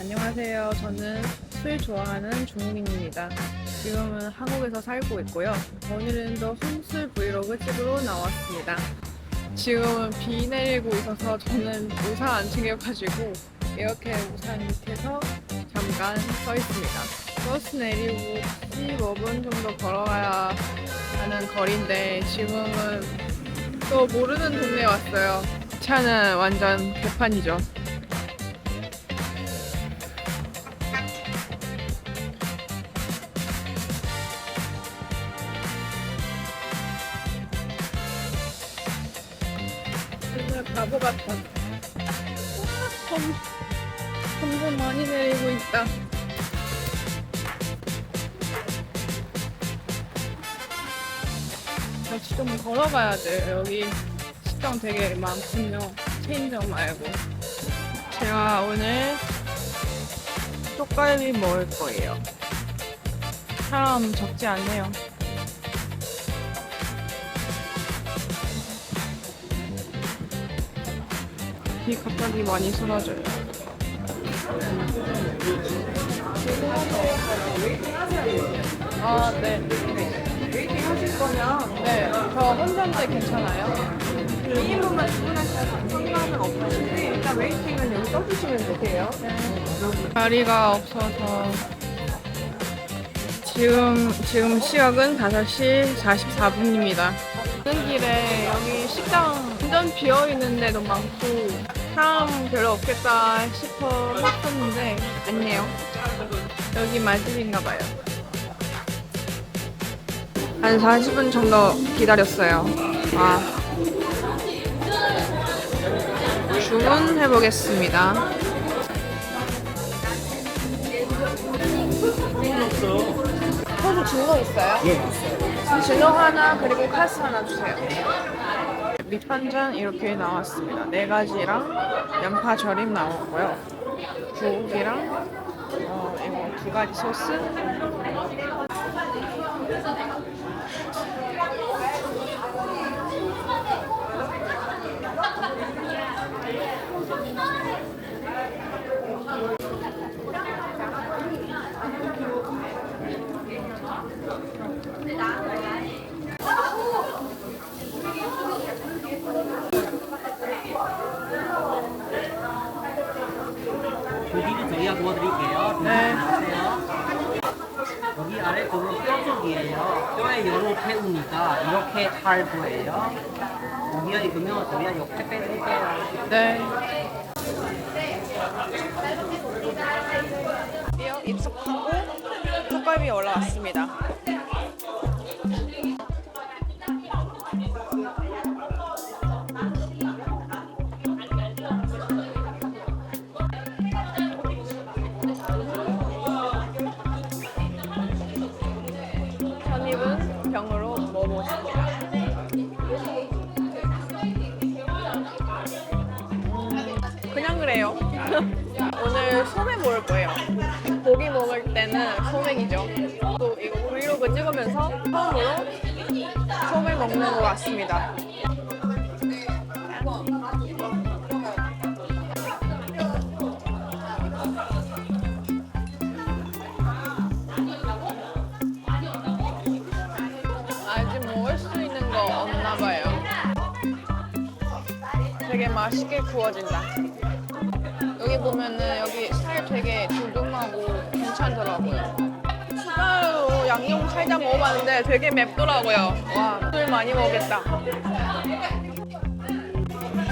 안녕하세요. 저는 술 좋아하는 중국인입니다. 지금은 한국에서 살고 있고요. 오늘은 더 홈술 브이로그 찍으러 나왔습니다. 지금은 비 내리고 있어서 저는 우산 안 챙겨가지고 이렇게 우산 밑에서 잠깐 서 있습니다. 버스 내리고 15분 정도 걸어가야 하는 거리인데 지금은 또 모르는 동네에 왔어요. 차는 완전 개판이죠. 바보 같아. 점, 점점 많이 내리고 있다. 역시 좀 걸어가야 돼. 여기 식당 되게 많군요. 체인점 말고. 제가 오늘 쪽갈비 먹을 거예요. 사람 적지 않네요. 비 갑자기 많이 쏟아져요. 아, 네. 웨이팅 하실 거면 네. 저 혼자인데 괜찮아요? 2인분만 주문하셔도 상관은 없으신데 일단 웨이팅은 여기 써주시면 되세요. 자리가 없어서 지금 지금 시각은 5시 44분입니다. 가는 길에 여기 식당 완전 비어 있는데도 많고 사람 별로 없겠다 싶어 했었는데 아니에요. 여기 맛집인가 봐요. 한 40분 정도 기다렸어요. 와. 주문해 보겠습니다. 호주 증거 있어요? 예. 증거 하나 그리고 카스 하나 주세요. 밑반찬 이렇게 나왔습니다. 네 가지랑 양파 절임 나왔고요. 국이랑 어, 이거 두 가지 소스. 고기는 저희가 구워드릴게요. 네. 조심하세요. 여기 아래 쪽으로 뼈 쪽이에요. 뼈에 여러 태우니까 이렇게 할 거예요. 고기가 익으면 저희가 옆에 빼드릴게요. 네. 입숙하고 턱갈비 올라왔습니다. 찍으면서 처음으로 소맥 먹는 것 같습니다. 아직 먹을 수 있는 거 없나 봐요. 되게 맛있게 구워진다. 여기 보면은 여기 살 되게 두툼하고 괜찮더라고요. 양념 살짝 먹어봤는데 되게 맵더라고요. 와, 술 많이 먹겠다.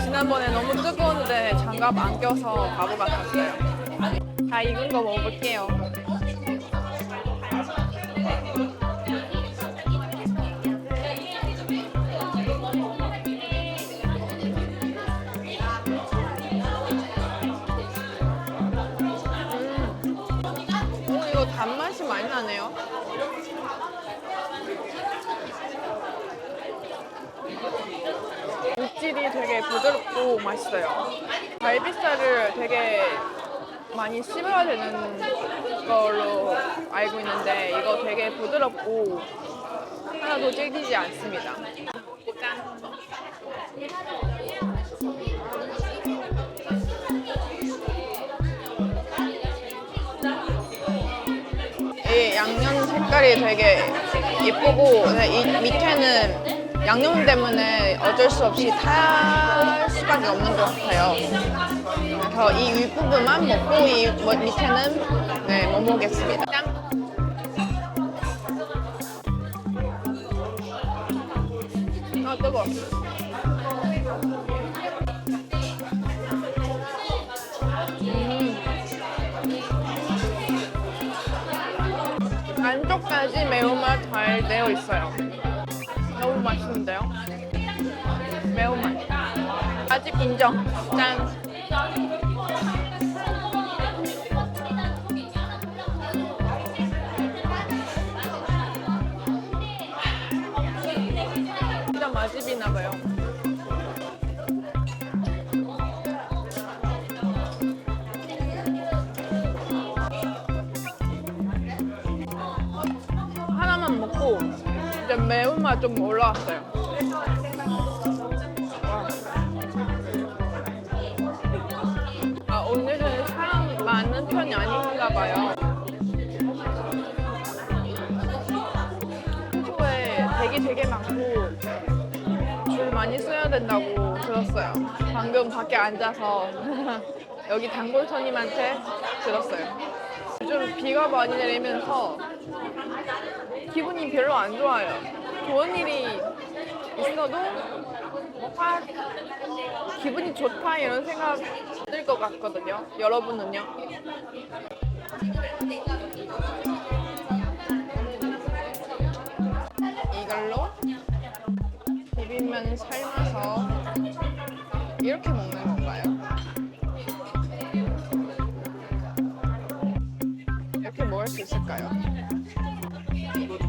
지난번에 너무 뜨거웠는데 장갑 안 껴서 바보 같았어요. 다 익은 거 먹어볼게요. 부드럽고 맛있어요. 갈비살을 되게 많이 씹어야 되는 걸로 알고 있는데 이거 되게 부드럽고 하나도 질기지 않습니다. 짠! 이 양념 색깔이 되게 예쁘고 이 밑에는 양념 때문에 어쩔 수 없이 탈 수밖에 없는 것 같아요. 그래서 이 윗부분만 먹고 이 뭐- 밑에는 네, 못 먹겠습니다. 짠! 아 뜨거. 음. 안쪽까지 매운맛 잘 되어 있어요. 맛있는데요? 매운맛. 아직 인정. 짠. 매운맛 좀 올라왔어요. 아, 오늘은 사람 많은 편이 아닌가 봐요. 평소에 대기 되게 많고 줄 많이 써야 된다고 들었어요. 방금 밖에 앉아서 여기 단골 손님한테 들었어요. 요즘 비가 많이 내리면서 기분이 별로 안 좋아요. 좋은 일이 있어도 뭔가 기분이 좋다 이런 생각 들 것 같거든요. 여러분은요? 이걸로 비빔면 삶아서 이렇게 먹는 건가요? 이렇게 먹을 수 있을까요?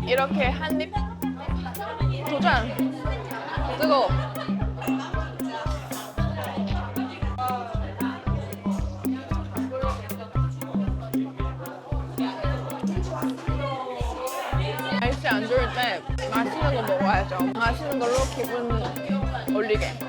이렇게 한입 도전! 뜨거워! 날씨 안 좋을 때 맛있는 거 먹어야죠. 맛있는 걸로 기분 올리게.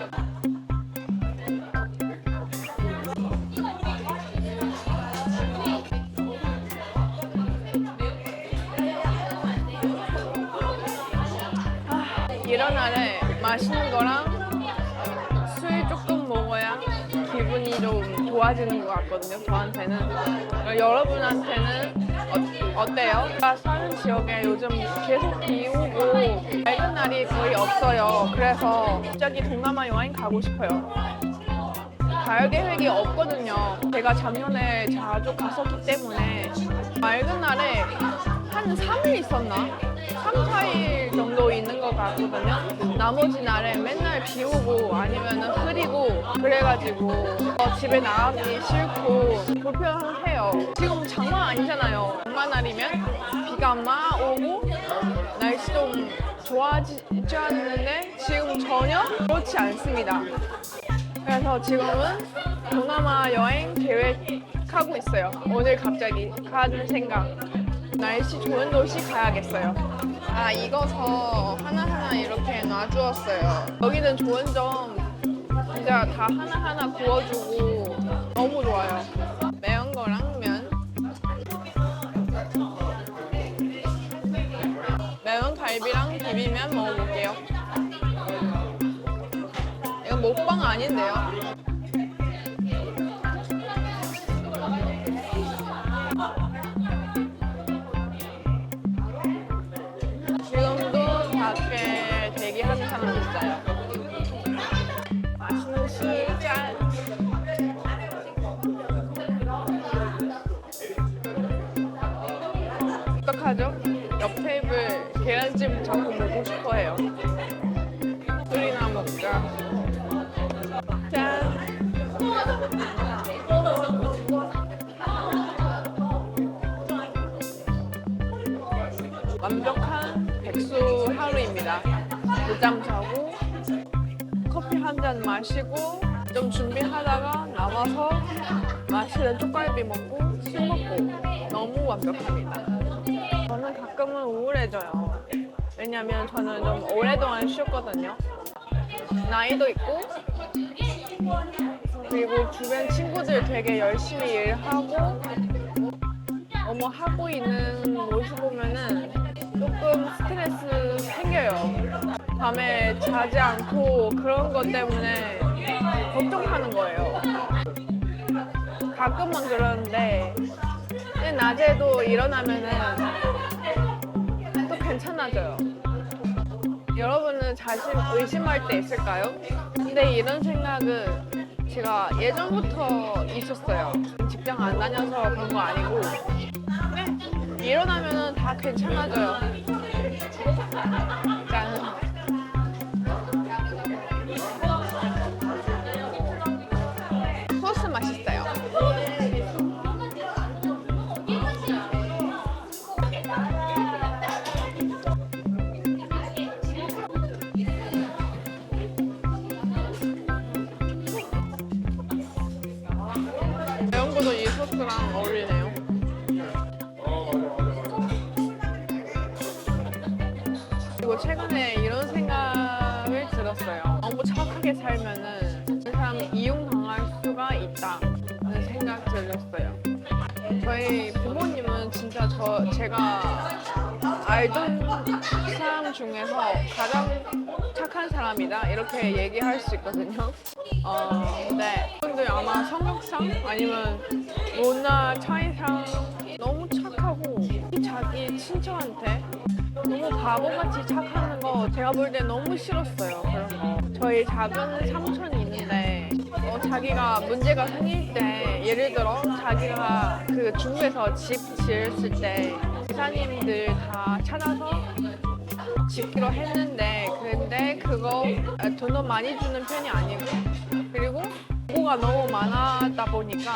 맛있는 거랑 술 조금 먹어야 기분이 좀 좋아지는 것 같거든요. 저한테는. 어, 여러분한테는 어, 어때요? 제가 사는 지역에 요즘 계속 비 오고 맑은 날이 거의 없어요. 그래서 갑자기 동남아 여행 가고 싶어요. 갈 계획이 없거든요. 제가 작년에 자주 갔었기 때문에 맑은 날에 한 3일 있었나? 3, 4일 정도 있는 것 같거든요. 나머지 날에 맨날 비 오고 아니면 흐리고 그래가지고 어, 집에 나가기 싫고 불편해요. 지금 장마 아니잖아요. 장마 날이면 비가 막 오고 날씨 좀 좋아지지 않는데 지금 전혀 그렇지 않습니다. 그래서 지금은 동남아 여행 계획하고 있어요. 오늘 갑자기 가는 생각. 날씨 좋은 도시 가야겠어요. 아, 익어서 하나하나 이렇게 놔주었어요. 여기는 좋은 점 진짜 다 하나하나 구워주고 어떡하죠? 옆 테이블 계란찜 자꾸 먹고 싶어 해요. 술이나 먹자. 짠. 완벽한 백수 하루입니다. 늦잠 자고 커피 한 잔 마시고 좀 준비하다가 나와서 맛있는 쪽갈비 먹고 술 먹고 너무 완벽합니다. 가끔은 우울해져요. 왜냐면 저는 좀 오랫동안 쉬었거든요. 나이도 있고 그리고 주변 친구들 되게 열심히 일하고 너무 하고 있는 모습 보면은 조금 스트레스 생겨요. 밤에 자지 않고 그런 것 때문에 걱정하는 거예요. 가끔은 그러는데 낮에도 일어나면은 또 괜찮아져요. 여러분은 자신 의심할 때 있을까요? 근데 이런 생각은 제가 예전부터 있었어요. 직장 안 다녀서 그런 거 아니고. 근데 일어나면은 다 괜찮아져요. 진짜 저 제가 알던 사람 중에서 가장 착한 사람이다 이렇게 얘기할 수 있거든요. 어, 근데 분들 아마 성격상 아니면 문화 차이상 너무 착하고 자기 친척한테 너무 바보같이 착하는 거 제가 볼 때 너무 싫었어요 그런 거. 저희 작은 삼촌이 있는데 어, 자기가 문제가 생길 때 예를 들어 자기가 그 중국에서 집 지었을 때 기사님들 다 찾아서 짓기로 했는데 근데 그거 돈을 많이 주는 편이 아니고 그리고 공고가 너무 많았다 보니까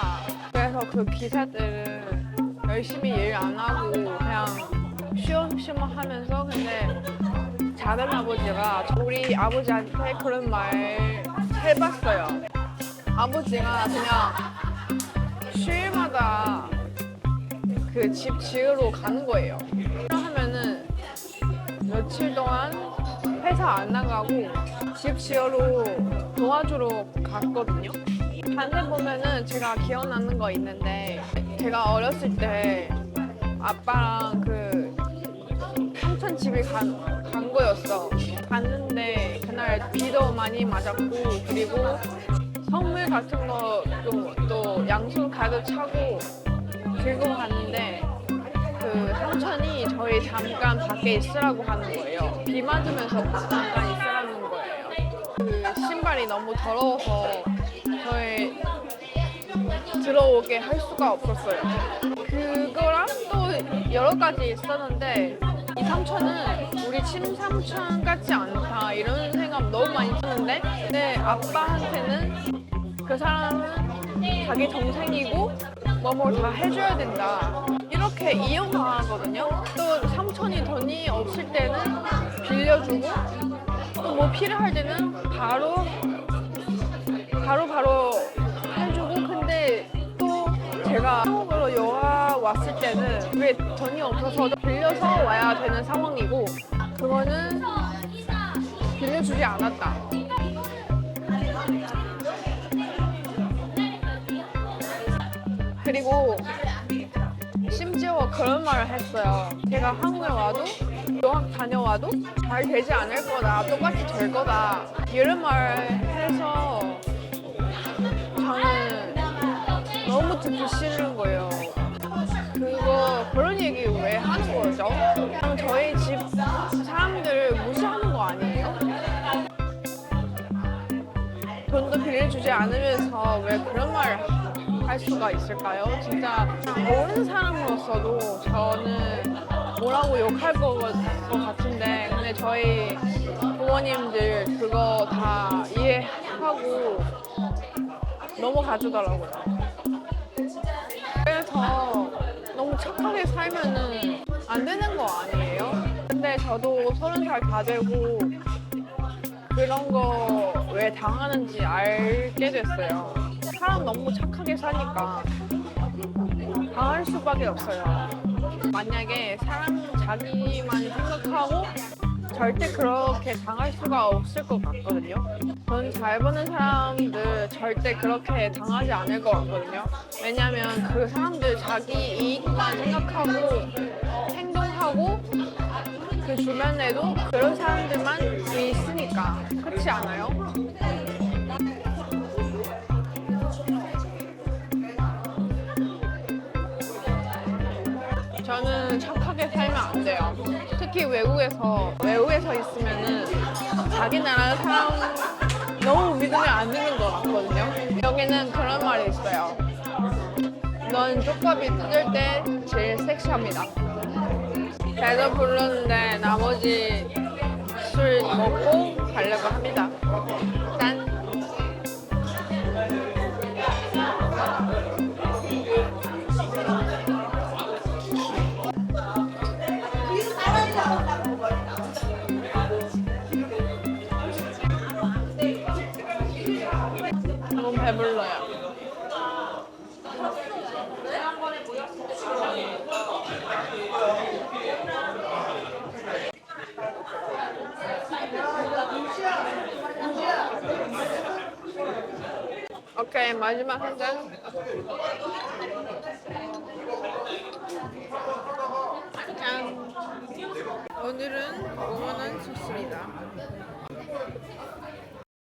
그래서 그 기사들은 열심히 일 안 하고 그냥 쉬엄쉬엄 하면서 근데 작은 아버지가 우리 아버지한테 그런 말 해봤어요. 아버지가 그냥 휴일마다 그 집 지으러 가는 거예요. 하면은 며칠 동안 회사 안 나가고 집 지으러 도와주러 갔거든요. 반대 보면은 제가 기억나는 거 있는데 제가 어렸을 때 아빠랑 그 삼촌 집에 간, 간 거였어. 갔는데 그날 비도 많이 맞았고 그리고 선물 같은 거또 양손 가득 차고 들고 갔는데 그 삼촌이 저희 잠깐 밖에 있으라고 하는 거예요. 비 맞으면서 잠깐 있으라는 거예요. 그 신발이 너무 더러워서 저희 들어오게 할 수가 없었어요. 그거랑 또 여러 가지 있었는데 이 삼촌은 우리 친삼촌 같지 않다 이런 생각 너무 많이 드는데 근데 아빠한테는 그 사람은 자기 동생이고 뭐뭐 다 해줘야 된다 이렇게 이용당하거든요 또 삼촌이 돈이 없을 때는 빌려주고 또 뭐 필요할 때는 바로 바로 바로 해주고 근데 또 제가 한국으로 여가 왔을 때는 왜 돈이 없어서 빌려서 와야 되는 상황이고 그거는 빌려주지 않았다. 그리고 심지어 그런 말을 했어요. 제가 한국에 와도 유학 다녀와도 잘 되지 않을 거다. 똑같이 될 거다. 이런 말을 해서 저는 너무 듣기 싫은 거예요. 그거 그런 얘기 왜 하는 거죠? 그냥 저희 집 사람들을 무시하는 거 아니에요? 돈도 빌려주지 않으면서 왜 그런 말을 할 수가 있을까요? 진짜 모르는 사람으로서도 저는 뭐라고 욕할 것 같은데 근데 저희 부모님들 그거 다 이해하고 넘어가 주더라고요. 그래서 너무 착하게 살면은 안 되는 거 아니에요? 근데 저도 서른 살 다 되고 그런 거 왜 당하는지 알게 됐어요. 사람 너무 착하게 사니까 당할 수밖에 없어요. 만약에 사람 자기만 생각하고 절대 그렇게 당할 수가 없을 것 같거든요. 돈잘 버는 사람들 절대 그렇게 당하지 않을 것 같거든요. 왜냐면 그 사람들 자기 이익만 생각하고 행동하고 그 주변에도 그런 사람들만 있으니까. 그렇지 않아요? 특히 외국에서 외국에서 있으면은 자기 나라 사람 너무 믿으면 안 되는 것 같거든요. 여기는 그런 말이 있어요. 넌 쪽밥이 뜯을 때 제일 섹시합니다. 배도 부르는데 나머지 술 먹고 가려고 합니다. 배불러요. 오케이 마지막 한 잔. 짠. 오늘은 5만 원 썼습니다.